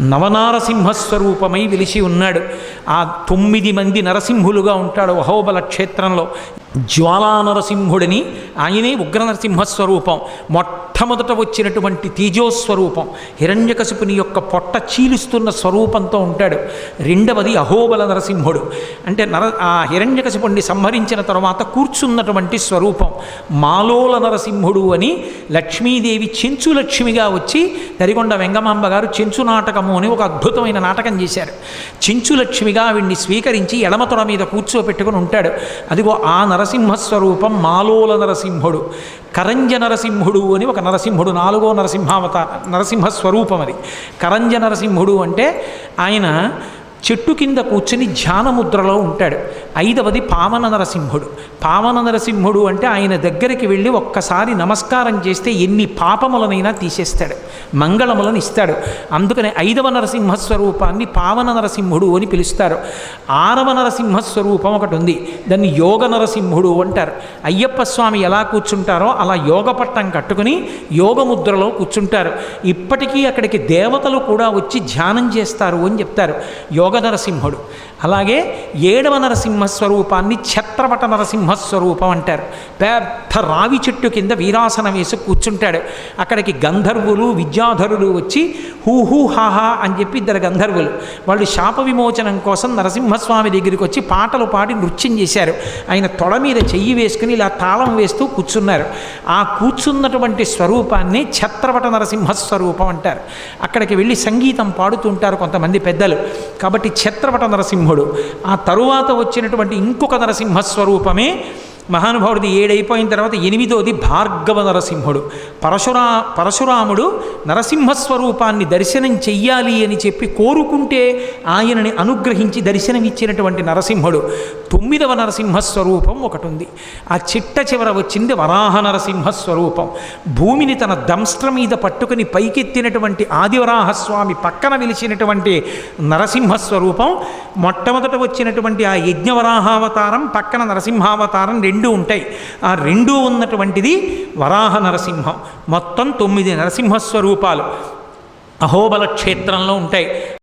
నవనారసింహస్వరూపమై వెలిసి ఉన్నాడు. ఆ తొమ్మిది మంది నరసింహులుగా ఉంటాడు అహోబల క్షేత్రంలో. జ్వాలానరసింహుడిని ఆయనే ఉగ్ర నరసింహస్వరూపం మొట్టమొదట వచ్చినటువంటి తేజోస్వరూపం. హిరణ్యకశిపుని యొక్క పొట్ట చీలుస్తున్న స్వరూపంతో ఉంటాడు. రెండవది అహోబల నరసింహుడు. అంటే నర ఆ హిరణ్యకశిపుణ్ణి సంహరించిన తర్వాత కూర్చున్నటువంటి స్వరూపం మాలోల నరసింహుడు అని లక్ష్మీదేవి చెంచు లక్ష్మిగా వచ్చి దరిగొండ వెంగమాంబ గారు చెంచు నాటకము అని ఒక అద్భుతమైన నాటకం చేశారు. చెంచు లక్ష్మిగా ఆవిడ్ని స్వీకరించి ఎడమతొడ మీద కూర్చోపెట్టుకుని ఉంటాడు. అదిగో ఆ నర నరసింహస్వరూపం మాలోల నరసింహుడు కరంజ నరసింహుడు అని ఒక నరసింహుడు నాలుగో నరసింహావత నరసింహస్వరూపం అది. కరంజ నరసింహుడు అంటే ఆయన చెట్టు కింద కూర్చుని ధ్యానముద్రలో ఉంటాడు. ఐదవది పావన నరసింహుడు పావన నరసింహుడు అంటే ఆయన దగ్గరికి వెళ్ళి ఒక్కసారి నమస్కారం చేస్తే ఎన్ని పాపములనైనా తీసేస్తాడు. మంగళములను ఇస్తాడు. అందుకనే ఐదవ నరసింహస్వరూపాన్ని పావన నరసింహుడు అని పిలుస్తారు. ఆరవ నరసింహస్వరూపం ఒకటి ఉంది. దాన్ని యోగ నరసింహుడు అంటారు. అయ్యప్ప స్వామి ఎలా కూర్చుంటారో అలా యోగ పట్టం కట్టుకుని యోగముద్రలో కూర్చుంటారు. ఇప్పటికీ అక్కడికి దేవతలు కూడా వచ్చి ధ్యానం చేస్తారు అని చెప్తారు. యోగ నరసింహుడు అలాగే ఏడవ నరసింహస్వరూపాన్ని ఛత్రపట నరసింహస్వరూపం అంటారు. పెద్ద రావి చెట్టు కింద వీరాసనం వేసి కూర్చుంటాడు. అక్కడికి గంధర్వులు విద్యాధరులు వచ్చి హూహూ హాహా అని చెప్పి ఇద్దరు గంధర్వులు. వాళ్ళు శాప విమోచనం కోసం నరసింహస్వామి దగ్గరికి వచ్చి పాటలు పాడి నృత్యం చేశారు. ఆయన తొడ మీద చెయ్యి వేసుకుని ఇలా తాళం వేస్తూ కూర్చున్నారు. ఆ కూర్చున్నటువంటి స్వరూపాన్ని ఛత్రపట నరసింహస్వరూపం అంటారు. అక్కడికి వెళ్ళి సంగీతం పాడుతుంటారు కొంతమంది పెద్దలు. కాబట్టి ఛత్రపట నరసింహుడు. ఆ తరువాత వచ్చినటువంటి ఇంకొక నరసింహస్వరూపమే మహానుభావుడిది ఏడైపోయిన తర్వాత ఎనిమిదోది భార్గవ నరసింహుడు. పరశురా పరశురాముడు నరసింహస్వరూపాన్ని దర్శనం చెయ్యాలి అని చెప్పి కోరుకుంటే ఆయనని అనుగ్రహించి దర్శనమిచ్చినటువంటి నరసింహుడు. తొమ్మిదవ నరసింహస్వరూపం ఒకటి ఉంది ఆ చిట్ట చివర వచ్చింది వరాహ నరసింహస్వరూపం. భూమిని తన దంస్ట్ర మీద పట్టుకుని పైకెత్తినటువంటి ఆదివరాహస్వామి పక్కన వెలిసినటువంటి నరసింహస్వరూపం. మొట్టమొదట వచ్చినటువంటి ఆ యజ్ఞవరాహావతారం పక్కన నరసింహావతారం రెండు ఉంటాయి. ఆ రెండు ఉన్నటువంటిది వరాహ నరసింహం. మొత్తం తొమ్మిది నరసింహస్వరూపాలు. అహోబల క్షేత్రంలో ఉంటాయి.